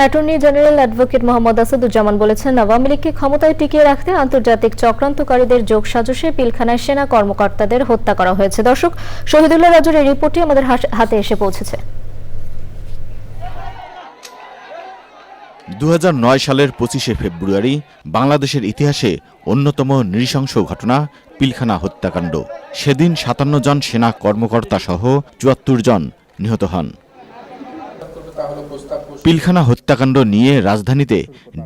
Attorney general advocate Mohammad Asaduzzaman বলেছেন, আওয়ামী লীগকে ক্ষমতায় টিকিয়ে রাখতে আন্তর্জাতিক চক্রান্তকারীদের যোগ সাজসে পিলখানায় সেনা কর্মকর্তাদের হত্যা করা হয়েছে। দর্শক, শহীদুল্লাহ রাজুর এই রিপোর্টটি আমাদের হাতে এসে পৌঁছেছে। দু হাজার নয় সালের পঁচিশে ফেব্রুয়ারি বাংলাদেশের ইতিহাসে অন্যতম নৃশংস ঘটনা, পিলখানা হত্যাকাণ্ড। সেদিন সাতান্ন জন সেনা কর্মকর্তা সহ চুয়াত্তর জন নিহত হন। পিলখানা হত্যাকাণ্ড নিয়ে রাজধানীতে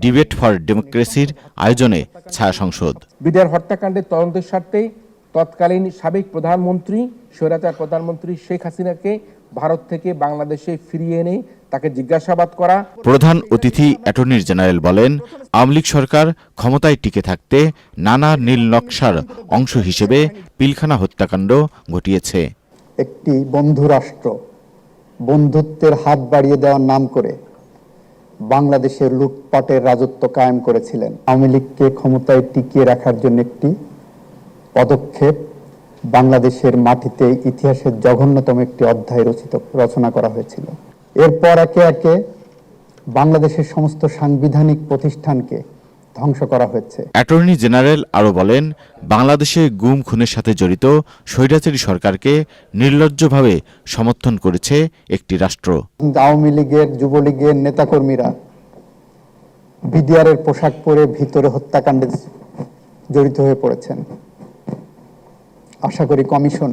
ডিবেট ফর ডেমোক্রেসির আয়োজনে ছায়া সংসদ। বিডিআর হত্যাকাণ্ডের তদন্তের স্বার্থে তৎকালীন সাবেক প্রধানমন্ত্রী স্বৈরাচার প্রধানমন্ত্রী শেখ হাসিনাকে ভারত থেকে বাংলাদেশে ফিরিয়ে এনে তাকে জিজ্ঞাসাবাদ করা। প্রধান অতিথি অ্যাটর্নি জেনারেল বলেন আওয়ামী লীগ সরকার ক্ষমতায় টিকে থাকতে নানা নীল নকশার অংশ হিসেবে পিলখানা হত্যাকাণ্ড ঘটিয়েছে। একটি বন্ধু রাষ্ট্র বন্ধুত্বের হাত বাড়িয়ে দেওয়ার নাম করে বাংলাদেশের লুটপাটের রাজত্ব কায়েম করেছিলেন। আওয়ামী লীগকে ক্ষমতায় টিকিয়ে রাখার জন্য একটি পদক্ষেপ বাংলাদেশের মাটিতে ইতিহাসের জঘন্যতম একটি অধ্যায় রচিত, রচনা করা হয়েছিল। এরপর একে একে বাংলাদেশের সমস্ত সাংবিধানিক প্রতিষ্ঠানকে ধ্বংস করা হয়েছে। অ্যাটর্নি জেনারেল আরও বলেন বাংলাদেশে গুম খুনের সাথে জড়িত স্বৈরাচারী সরকারকে নির্লজ্জভাবে সমর্থন করেছে একটি রাষ্ট্র। আওয়ামী লীগের যুবলীগের নেতাকর্মীরা বিডিআর এর পোশাক পরে ভিতরে হত্যাকাণ্ডে জড়িত হয়ে পড়েছেন। আশা করি কমিশন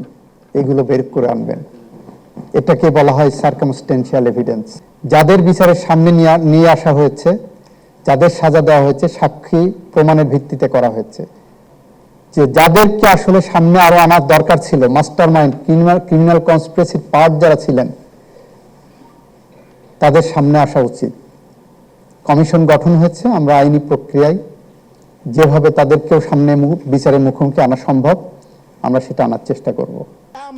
এগুলো বের করে আনবেন। এটাকে বলা হয় সার্কামস্টেন্সিয়াল এভিডেন্স যাদের বিচারের সামনে নিয়ে নিয়ে আসা হয়েছে যাদের সাজা দেওয়া হয়েছে, সাক্ষী প্রমাণের ভিত্তিতে করা হয়েছে। যে যাদেরকে আসলে সামনে আরও আনার দরকার ছিল master mind criminal criminal part যারা ছিলেন, তাদের সামনে আসা উচিত। কমিশন গঠন হয়েছে, আমরা আইনি প্রক্রিয়ায় যেভাবে তাদেরকেও সামনে বিচারের মুখোমুখি আনা সম্ভব, আমরা সেটা আনার চেষ্টা করব।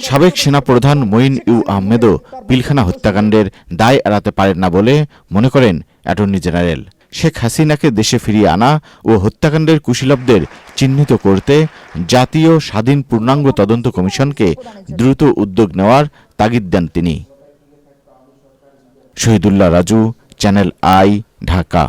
সাবেক সেনাপ্রধান মঈন ইউ আহমেদও পিলখানা হত্যাকাণ্ডের দায় এড়াতে পারেন না বলে মনে করেন অ্যাটর্নি জেনারেল। শেখ হাসিনাকে দেশে ফিরিয়ে আনা ও হত্যাকাণ্ডের কুশীলবদের চিহ্নিত করতে জাতীয় স্বাধীন পূর্ণাঙ্গ তদন্ত কমিশনকে দ্রুত উদ্যোগ নেওয়ার তাগিদ দেন তিনি। Shahidullah Raju, channel I, Dhaka.